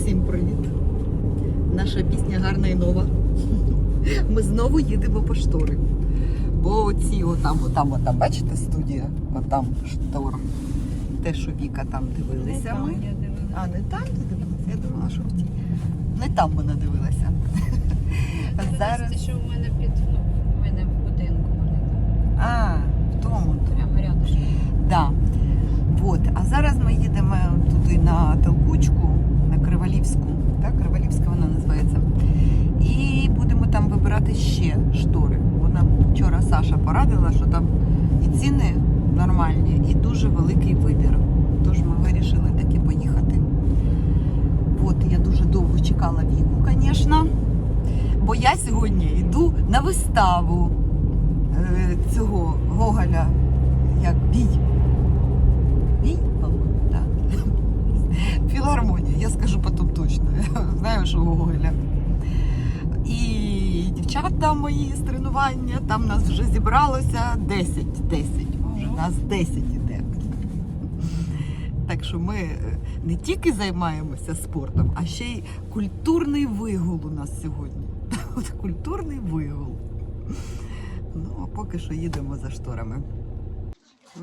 Усім привіт! Наша пісня гарна і нова. Ми знову їдемо по штори. Бо оці отам, отам, отам, бачите, студія, отам штор. Те, що Віка там дивилися ми. А, не там ти дивилася? Я думала, що в тій. Не там вона дивилася. А Зараз зараз. що в мене під ну, в мене в будинку вони там А, в тому. прямо рядом. Да. Вот. А зараз ми їдемо туди на Толкучку, Кривалівську. Так, Кривалівська вона називається. І будемо там вибирати ще штори. Бо нам вчора Саша порадила, що там і ціни нормальні, і дуже великий вибір. Тож ми вирішили таки поїхати. От, я дуже довго чекала віку, звісно. Бо я сьогодні йду на виставу е, цього Гоголя, як. Бій, я скажу потім точно. Я знаю, що у Гоголя. І дівчата мої з тренування, там нас вже зібралося 10, 10. Вже нас 10 іде. Так що ми е, не тільки займаємося спортом, а ще й культурний вигул у нас сьогодні. От культурний вигул. Ну, а поки що їдемо за шторами.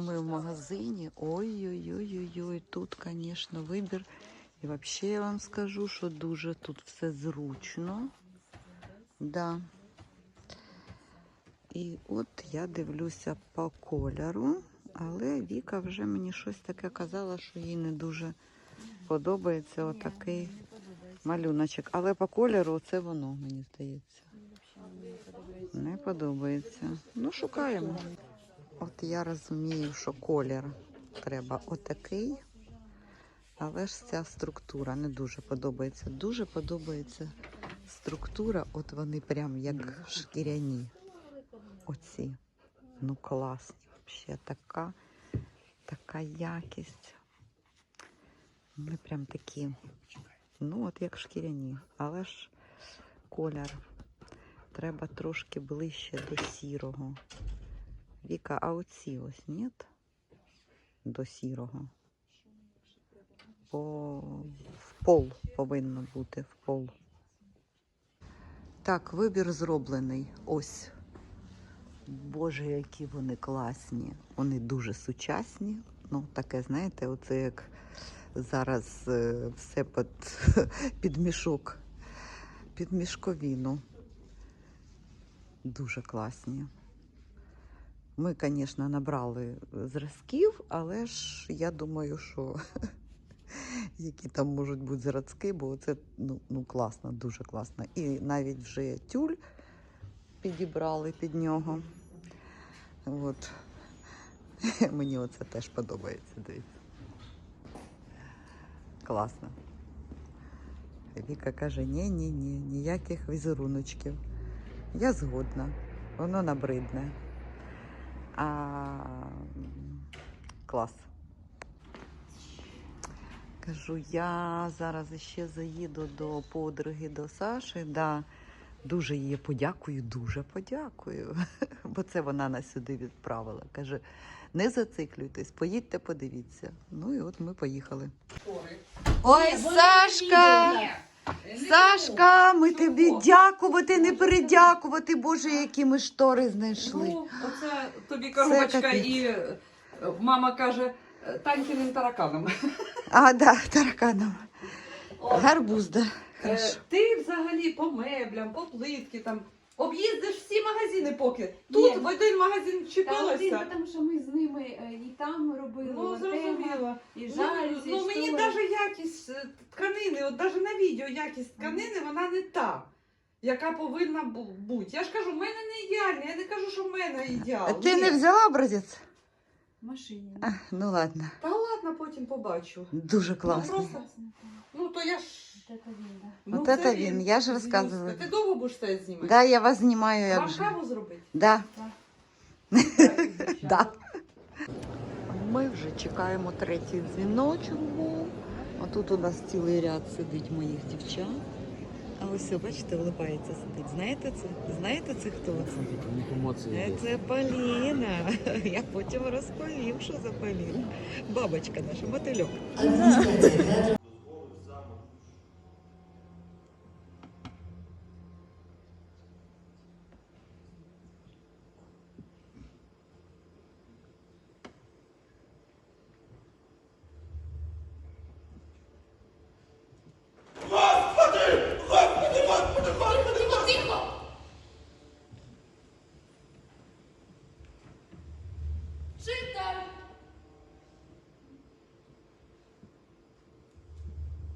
Ми в магазині. Ой-ой-ой-ой-ой. Тут, звісно, вибір. І взагалі я вам скажу, що дуже тут все зручно. Да. І от я дивлюся по кольору, але Віка вже мені щось таке казала, що їй не дуже подобається отакий малюночок. Але по кольору це воно, мені здається. Не подобається. Ну, шукаємо. От я розумію, що колір треба отакий, але ж ця структура не дуже подобається. Дуже подобається структура, от вони прям як шкіряні. Оці. Ну класні. Взагалі така, така якість. Вони прям такі. Ну, от як шкіряні. Але ж колір треба трошки ближче до сірого. Віка, а оці ось ні? До сірого. По... В пол повинно бути в пол. Так, вибір зроблений. Ось. Боже, які вони класні. Вони дуже сучасні. Ну, таке, знаєте, оце як зараз е, все під, під мішок, під мішковіну. Дуже класні. Ми, звісно, набрали зразків, але ж я думаю, що які там можуть бути зразки, бо це ну, ну, класно, дуже класно. І навіть вже тюль підібрали під нього. От. Мені оце теж подобається, дивіться. Класно. Віка каже, ні, ні, ні, ніяких візеруночків. Я згодна, воно набридне. А, клас. Кажу, я зараз ще заїду до подруги до Саші. Да, дуже їй подякую, дуже подякую. Бо це вона нас сюди відправила. Каже, не зациклюйтесь, поїдьте, подивіться. Ну і от ми поїхали. Ой, Сашка! Сашка, ми тобі дякувати, не передякувати. Боже, які ми штори знайшли. Ну, оце тобі коробочка і е, мама каже е, танькіним тараканом. А, да, тараканом. Гарбуз, да. Е, Хорошо. Ти взагалі по меблям, по плитки там об'їздиш всі магазини поки. Тут Ні. в один магазин Та один, тому що ми з ними е, і там робили, Ну, зрозуміло. і Ну, жалюзі, ну мені штори. навіть якість е, тканини, от навіть на відео якість тканини, вона не та, яка повинна бу- бути. Я ж кажу, в мене не ідеальна, я не кажу, що в мене А ідеал. ти Ні. не взяла образець? В машині. А, ну ладно. Та ладно, потім побачу. Дуже Ну, класно. просто, ну то я ж. Це він, да. Ну, От це це він, я ж розказувала. Ти довго будеш стоять знімати? Да, я вас знімаю як Вам же. каву зробити? Да. Так, Да. Ми вже чекаємо третій дзвіночок був. А тут у нас цілий ряд сидить моїх дівчат. А ось, бачите, улипається сидить. Знаєте це? Знаєте це хто це? Це Поліна. Я потім розповім, що за Поліна. Бабочка наша, мотильок.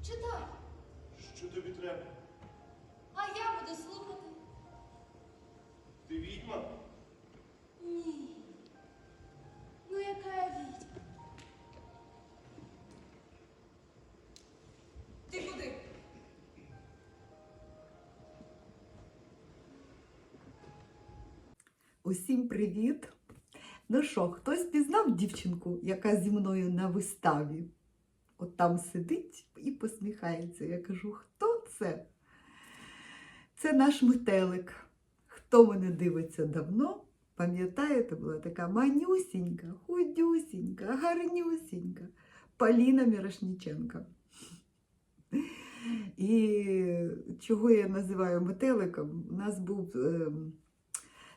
Чудово. Що тобі треба? А я буду слухати. Ти відьма? Ні. Ну, яка я відьма? Ти куди? Усім привіт! Ну що, хтось пізнав дівчинку, яка зі мною на виставі? От там сидить і посміхається. Я кажу, хто це? Це наш метелик. Хто мене дивиться давно, пам'ятаєте, була така манюсінька, худюсінька, гарнюсінька Поліна Мірошніченка. І чого я називаю метеликом? У нас був. ем,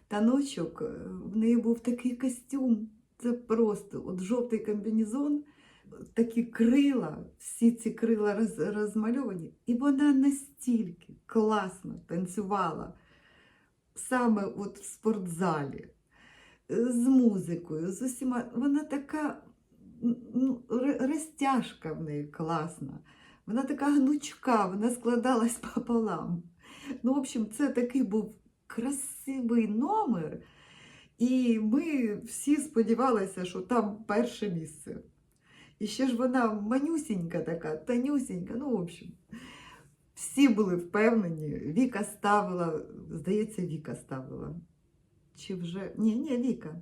таночок, е, в неї був такий костюм. Це просто от жовтий комбінезон, такі крила, всі ці крила роз, розмальовані. І вона настільки класно танцювала саме от в спортзалі, е, з музикою, з усіма. Вона така ну, розтяжка в неї класна. Вона така гнучка, вона складалась пополам. Ну, в общем, це такий був красивий номер. І ми всі сподівалися, що там перше місце. І ще ж вона манюсінька така, танюсінька. Ну, в общем, всі були впевнені. Віка ставила, здається, Віка ставила. Чи вже. Ні, ні, Віка.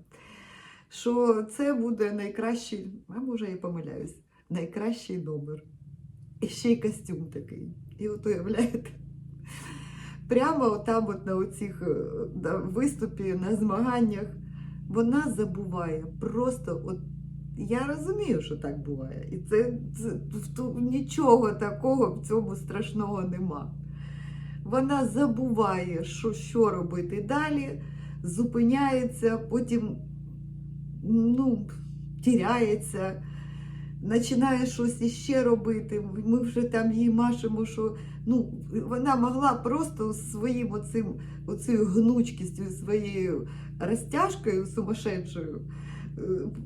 Що це буде найкращий, а може, я помиляюсь, найкращий номер. І ще й костюм такий. І от уявляєте, прямо там, от на оцих е, виступі, на змаганнях, вона забуває. Просто от я розумію, що так буває. І це, це в нічого такого в цьому страшного нема. Вона забуває, що, що робити далі, зупиняється, потім ну, тіряється, починає щось іще робити. Ми вже там їй машемо, що ну, вона могла просто своїм оцим, оцею гнучкістю, своєю розтяжкою сумасшедшою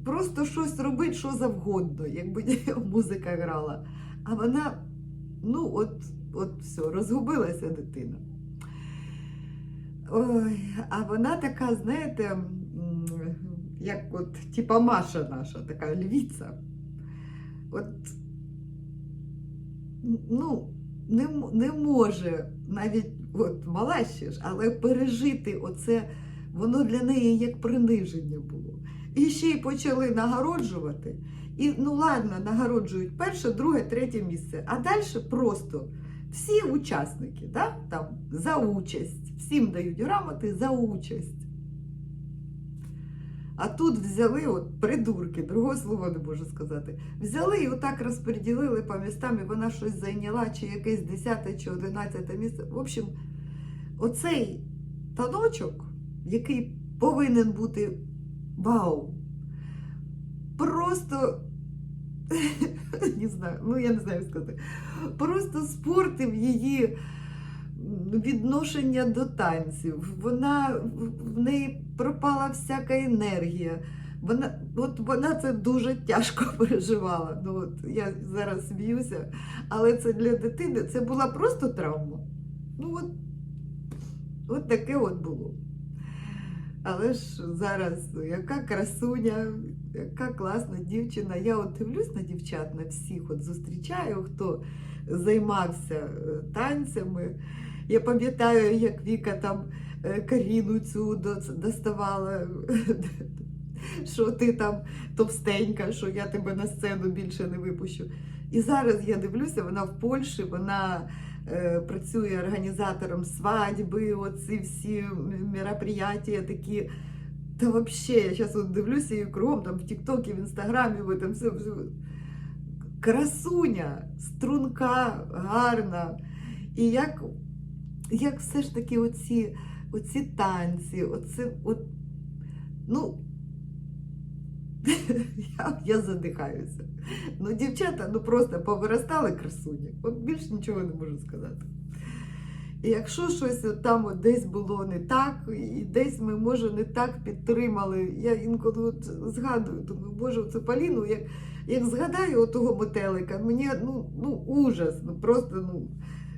просто щось робити, що завгодно, якби музика грала. А вона, ну, от, от все, розгубилася дитина. Ой, а вона така, знаєте, як от типа Маша наша, така львіця. От, ну, не, не може навіть от мала ще ж, але пережити оце, воно для неї як приниження було. І ще й почали нагороджувати. І ну ладно, нагороджують перше, друге, третє місце. А далі просто всі учасники, да? там, за участь, всім дають грамоти за участь. А тут взяли, от придурки, другого слова не можу сказати. Взяли і отак розподілили по містам, і вона щось зайняла, чи якесь 10 чи 11 місце. В общем, оцей таночок, який повинен бути вау, просто не знаю, ну я не знаю сказати. Просто спортив її відношення до танців. Вона в неї пропала всяка енергія. Вона, от вона це дуже тяжко переживала. Ну, от, я зараз сміюся, але це для дитини це була просто травма. Ну, от, от таке от було. Але ж зараз яка красуня, яка класна дівчина. Я от дивлюсь на дівчат, на всіх, от зустрічаю, хто займався е, танцями. Я пам'ятаю, як Віка там е, Каріну цю доставала, що ти там товстенька, що я тебе на сцену більше не випущу. І зараз я дивлюся, вона в Польщі, вона працює організатором свадьби, оці всі мероприятия такі. Та взагалі, я зараз дивлюся і кругом там в Тіктокі, в Інстаграмі, ви там все. Красуня, струнка, гарна. І як, як все ж таки оці, оці танці, оце, от, ну, я, я задихаюся. Ну, дівчата ну просто повиростали красуні. От більш нічого не можу сказати. І якщо щось там от десь було не так, і десь ми, може, не так підтримали. Я інколи от згадую, думаю, боже, це Поліну, як, як згадаю того метелика, мені ну, ну, ужас. Ну, просто ну,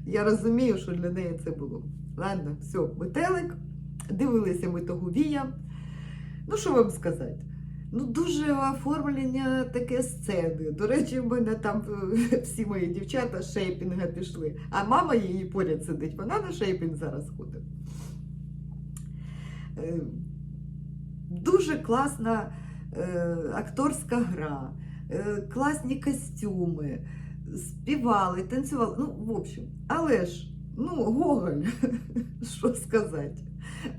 я розумію, що для неї це було. Ладно, все, метелик, дивилися ми того вія. Ну, що вам сказати? Ну, дуже оформлення таке сцени. До речі, в мене там е, всі мої дівчата з шейпінга пішли. А мама її поряд сидить, вона на шейпінг зараз ходить. Е, Дуже класна е, акторська гра, класні костюми, співали, танцювали. Ну, в общем, але ж, ну, Гоголь, що сказати?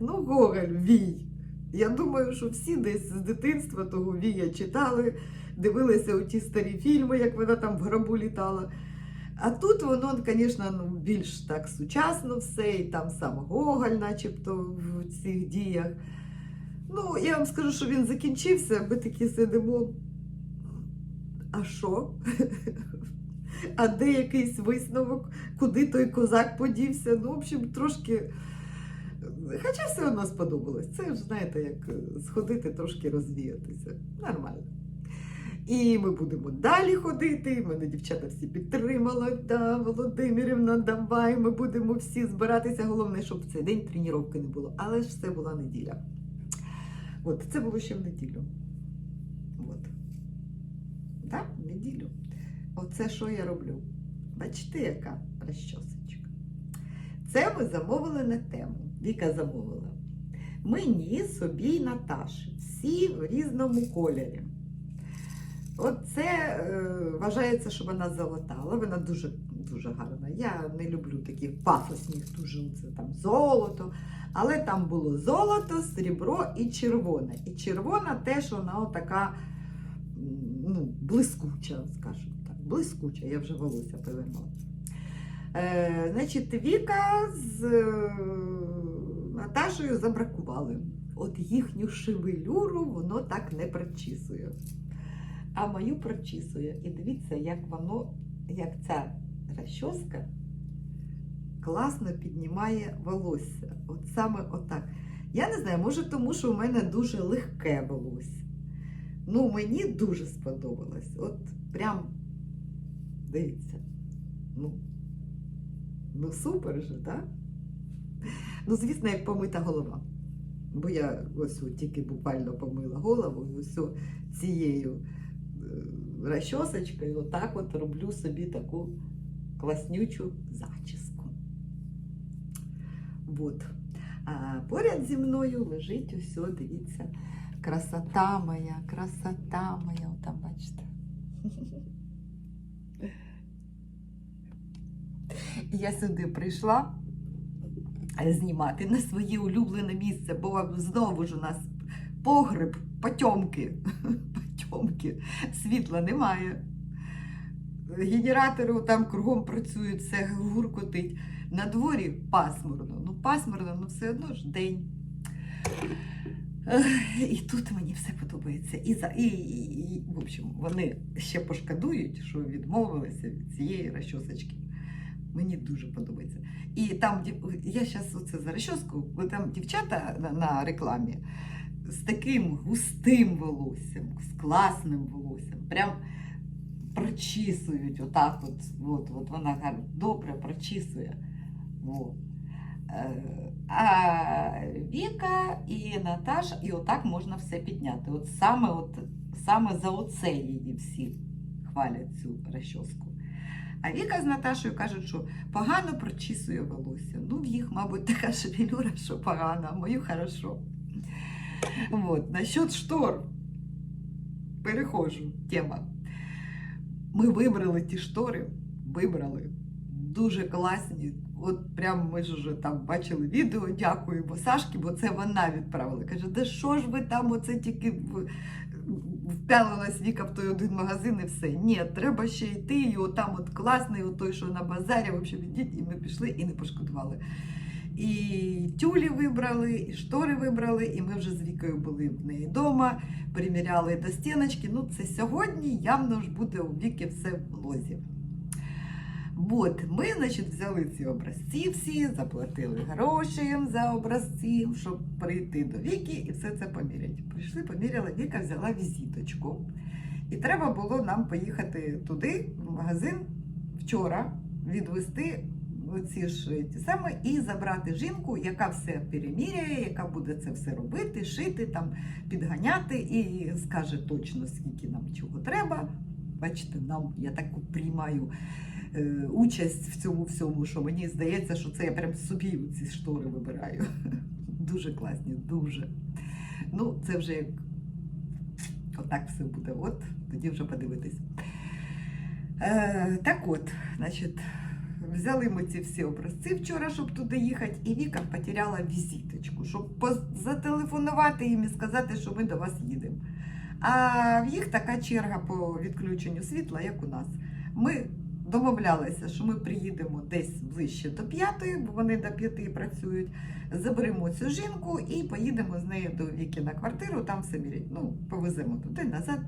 Ну, Гоголь, вій. Я думаю, що всі десь з дитинства того Вія читали, дивилися у ті старі фільми, як вона там в гробу літала. А тут воно, звісно, ну, більш так сучасно все, і там сам Гоголь, начебто, в цих діях. Ну, я вам скажу, що він закінчився, ми такі сидимо. А що? А де якийсь висновок, куди той козак подівся? Ну, в общем, трошки. Хоча все одно сподобалось. Це ж, знаєте, як е, сходити, трошки розвіятися. Нормально. І ми будемо далі ходити. Мене дівчата всі підтримали. Да, Володимирівна, давай, ми будемо всі збиратися. Головне, щоб цей день тренування не було. Але ж це була неділя. От, це було ще в неділю. От. Так, в неділю. Оце що я роблю? Бачите, яка розчосочка. Це ми замовили на тему. Віка замовила. Мені, собі Наташі. Всі в різному кольорі. Оце е, вважається, що вона золотала. Вона дуже, дуже гарна. Я не люблю таких пафосних, дуже це там золото. Але там було золото, срібро і червоне. І червона теж вона така ну, блискуча, скажімо так. Блискуча, я вже волосся повернула. Е, значить, Віка з е, Наташею забракували. От їхню шевелюру воно так не прочісує. А мою прочісує. І дивіться, як воно, як ця розчоска класно піднімає волосся. От саме отак. Я не знаю, може тому, що у мене дуже легке волосся. Ну, мені дуже сподобалось. От прям дивіться. Ну, ну супер же, так? Ну, звісно, як помита голова. Бо я ось тільки буквально помила голову і ось цією е, розчосочкою отак от роблю собі таку класнючу зачіску. От. А поряд зі мною лежить о, дивіться, красота моя, красота моя, там бачите. Я сюди прийшла знімати на своє улюблене місце, бо знову ж у нас погреб, потьомки. Потьомки. Світла немає. Генератори там кругом працюють, все гуркотить. На дворі пасмурно. Ну, пасмурно, ну все одно ж день. І тут мені все подобається. І, за, і, і, і, в общем, вони ще пошкодують, що відмовилися від цієї розчосочки. Мені дуже подобається. І там я зараз оце за розчоску, бо там дівчата на, рекламі з таким густим волоссям, з класним волоссям. Прям прочісують отак, от, от, от вона гарно добре прочісує. Во. Е, А Віка і Наташа, і отак можна все підняти. От саме, от, саме за оце її всі хвалять цю розчоску. А Віка з Наташою кажуть, що погано прочісує волосся. Ну, в їх, мабуть, така шевелюра, що погано, а мою хорошо. Вот. Насчет штор. Перехожу. Тема. Ми вибрали ті штори, вибрали. Дуже класні. От прям ми ж уже там бачили відео, дякуємо Сашки, бо це вона відправила. Каже, де що ж ви там оце тільки впялилась Віка в той один магазин і все. Ні, треба ще йти, і отам от класний, от той, що на базарі, в общем, і ми пішли і не пошкодували. І тюлі вибрали, і штори вибрали, і ми вже з Вікою були в неї вдома, приміряли до стіночки. Ну, це сьогодні явно ж буде у Віки все в лозі. От, ми, значить, взяли ці образці всі, заплатили гроші за образці, щоб прийти до Віки і все це поміряти. Прийшли, поміряли, Віка взяла візиточку. І треба було нам поїхати туди, в магазин, вчора, відвести оці ж ті саме і забрати жінку, яка все переміряє, яка буде це все робити, шити, там, підганяти і скаже точно, скільки нам чого треба. Бачите, нам я так приймаю участь в цьому всьому, що мені здається, що це я прям собі ці штори вибираю. Дуже класні, дуже. Ну, це вже як отак все буде. От, тоді вже подивитись. Е, так от, значить, взяли ми ці всі образці вчора, щоб туди їхати, і Віка потеряла візиточку, щоб зателефонувати їм і сказати, що ми до вас їдемо. А в їх така черга по відключенню світла, як у нас. Ми домовлялися, що ми приїдемо десь ближче до п'ятої, бо вони до п'яти працюють. Заберемо цю жінку і поїдемо з нею до Віки на квартиру, там все мірять. Ну, повеземо туди назад.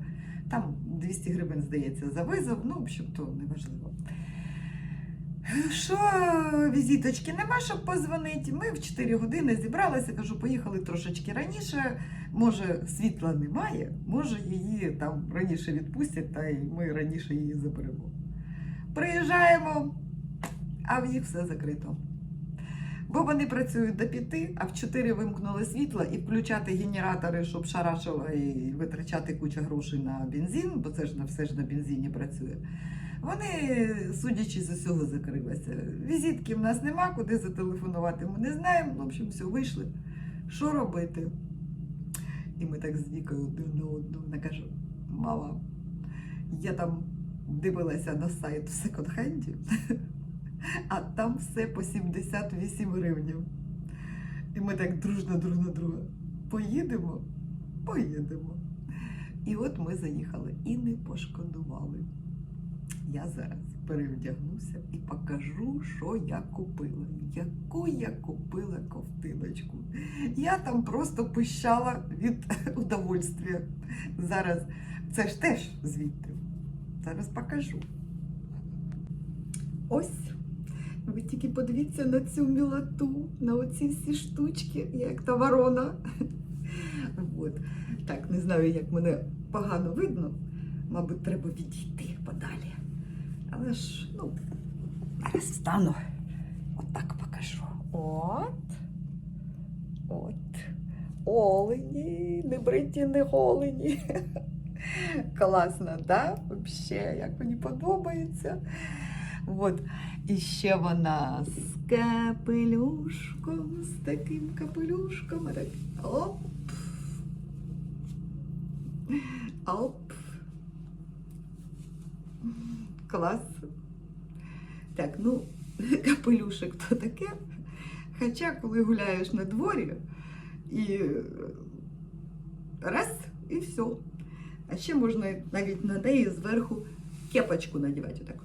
Там 200 гривень, здається, за визов, ну, общем, то неважливо. Що візиточки нема, щоб позвонити. Ми в 4 години зібралися, кажу, поїхали трошечки раніше. Може, світла немає, може її там раніше відпустять, та й ми раніше її заберемо. Приїжджаємо, а в їх все закрито. Бо вони працюють до п'яти, а в 4 вимкнули світло і включати генератори, щоб шарашило і витрачати кучу грошей на бензин, бо це ж на все ж на бензині працює. Вони, судячи з усього, закрилися. Візитки в нас нема, куди зателефонувати. Ми не знаємо. В общем, все, вийшли. Що робити? І ми так з Вікою один на одну. Вона каже: мама, я там дивилася на сайт в секонд-хенді, а там все по 78 гривень. І ми так дружно друг на друга. Поїдемо? Поїдемо. І от ми заїхали і не пошкодували. Я зараз перевдягнуся і покажу, що я купила. Яку я купила ковтиночку. Я там просто пищала від удовольствия. Зараз це ж теж звідти. Зараз покажу. Ось. Ви тільки подивіться на цю мілоту, на оці всі штучки, як та ворона. От. Так, не знаю, як мене погано видно. Мабуть, треба відійти подалі. Але ж, ну, зараз встану. Отак покажу. От. От. Олені, не бриті, не голені. Класно, да? Взагалі, як мені подобається. От. І ще вона з капелюшком, з таким капелюшком. Так, оп. Оп. Клас. Так, ну, капелюшек то таке. Хоча, коли гуляєш на дворі, і е, раз, і все. А ще можна навіть на неї зверху кепочку надівати. Отак.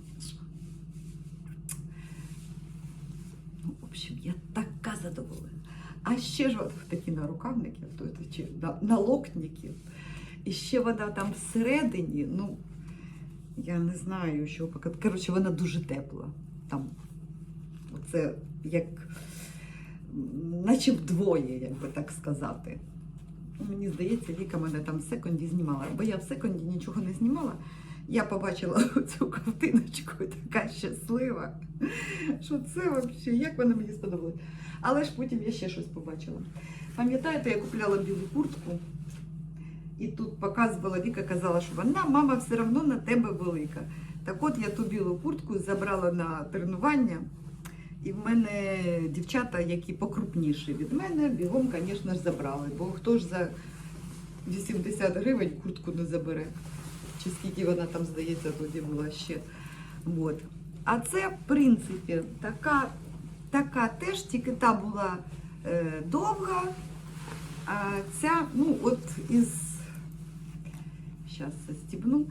Ну, в общем, я така задоволена. А ще ж от такі нарукавники, це чи на, налокники. І ще вона там всередині, ну, я не знаю, що показати. Коротше, вона дуже тепла. Там оце як наче вдвоє, як би так сказати. Мені здається, Віка мене там в секунді знімала, бо я в секунді нічого не знімала. Я побачила цю ковтиночку, така щаслива, що це взагалі, як вона мені сподобалась. Але ж потім я ще щось побачила. Пам'ятаєте, я купляла білу куртку, і тут показувала Віка, казала, що вона, мама, все одно на тебе велика. Так от я ту білу куртку забрала на тренування, і в мене дівчата, які покрупніші від мене, бігом, звісно ж, забрали. Бо хто ж за 80 гривень куртку не забере? Чи скільки вона там, здається, тоді була ще. От. А це, в принципі, така, така теж, тільки та була е, довга, а ця, ну, от із. Зараз застібну.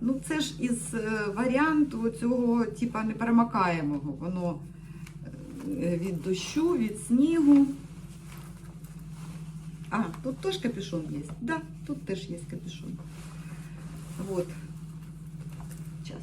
Ну, це ж із е, варіанту цього, типа, неперемакаємого. Воно від дощу, від снігу. А, тут теж капюшон є. Да, тут теж є капюшон. Вот. Сейчас.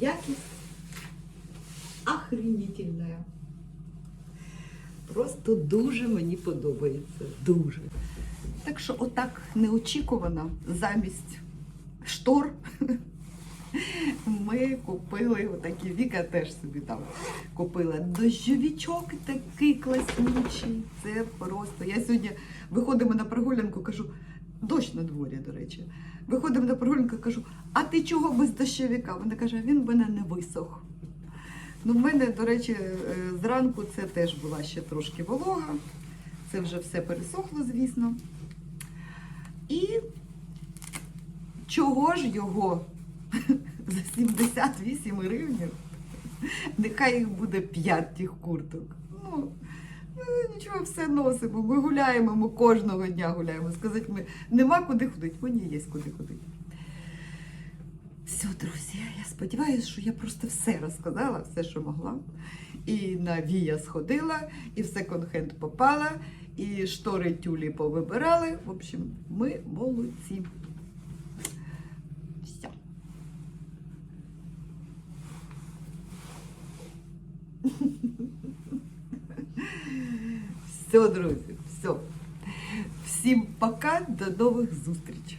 Якість охренительна. Просто дуже мені подобається. Дуже. Так що отак неочікувано замість штор ми купили отакі Віка теж собі там купила. Дощовічок такий класнючий. Це просто. Я сьогодні виходимо на прогулянку, кажу, дощ на дворі, до речі. Виходимо на прогулянку, кажу, а ти чого без дощовика? Вона каже, він в мене не висох. Ну, в мене, до речі, е, зранку це теж була ще трошки волога. Це вже все пересохло, звісно. І чого ж його за 78 гривень? Нехай їх буде 5 тих курток. Ну, нічого, все носимо. Ми гуляємо, ми кожного дня гуляємо. Сказати, ми нема куди ходити, мені є куди ходити. Все, друзі, я сподіваюся, що я просто все розказала, все, що могла. І на Вія сходила, і в секонд-хенд попала, і штори тюлі повибирали. В общем, ми молодці. Все, друзья, все. Всем пока, до новых встреч.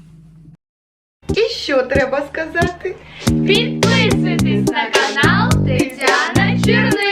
І що треба сказати? подписывайтесь на канал Тетяна Черни.